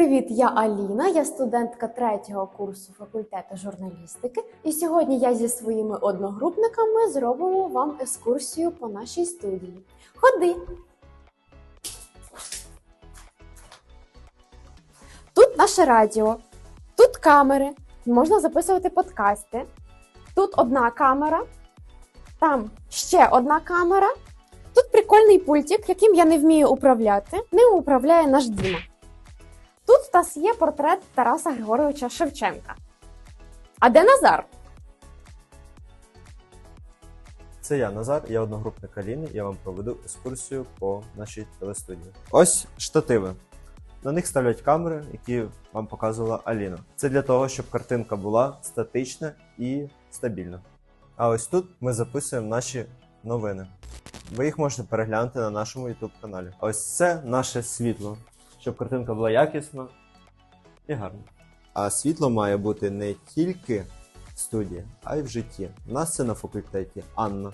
Привіт, я Аліна, я студентка третього курсу факультету журналістики. І сьогодні я зі своїми одногрупниками зробимо вам екскурсію по нашій студії. Ходи! Тут наше радіо, тут камери, можна записувати подкасти. Тут одна камера, там ще одна камера. Тут прикольний пультик, яким я не вмію управляти. Ним управляє наш Діма. Тут в нас є портрет Тараса Григоровича Шевченка. А де Назар? Це я, Назар, я одногрупник Аліни, я вам проведу екскурсію по нашій телестудії. Ось штативи. На них ставлять камери, які вам показувала Аліна. Це для того, щоб картинка була статична і стабільна. А ось тут ми записуємо наші новини. Ви їх можете переглянути на нашому YouTube каналі. Ось це наше світло, щоб картинка була якісна і гарна. А світло має бути не тільки в студії, а й в житті. У нас це на факультеті Анна.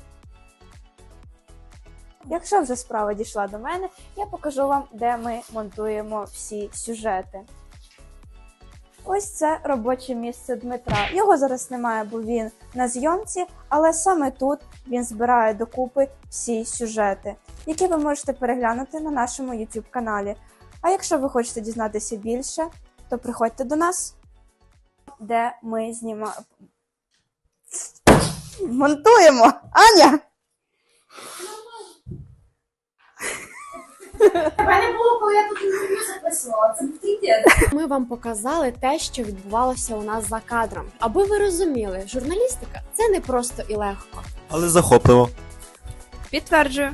Якщо вже справа дійшла до мене, я покажу вам, де ми монтуємо всі сюжети. Ось це робоче місце Дмитра. Його зараз немає, бо він на зйомці, але саме тут він збирає докупи всі сюжети, які ви можете переглянути на нашому YouTube каналі. А якщо ви хочете дізнатися більше, то приходьте до нас, де ми знімаємо. Монтуємо! Аня! Мене було, коли я тут інтерв'ю записувала. Це був. Ми вам показали те, що відбувалося у нас за кадром. Аби ви розуміли, журналістика це не просто і легко. Але захопливо. Підтверджую.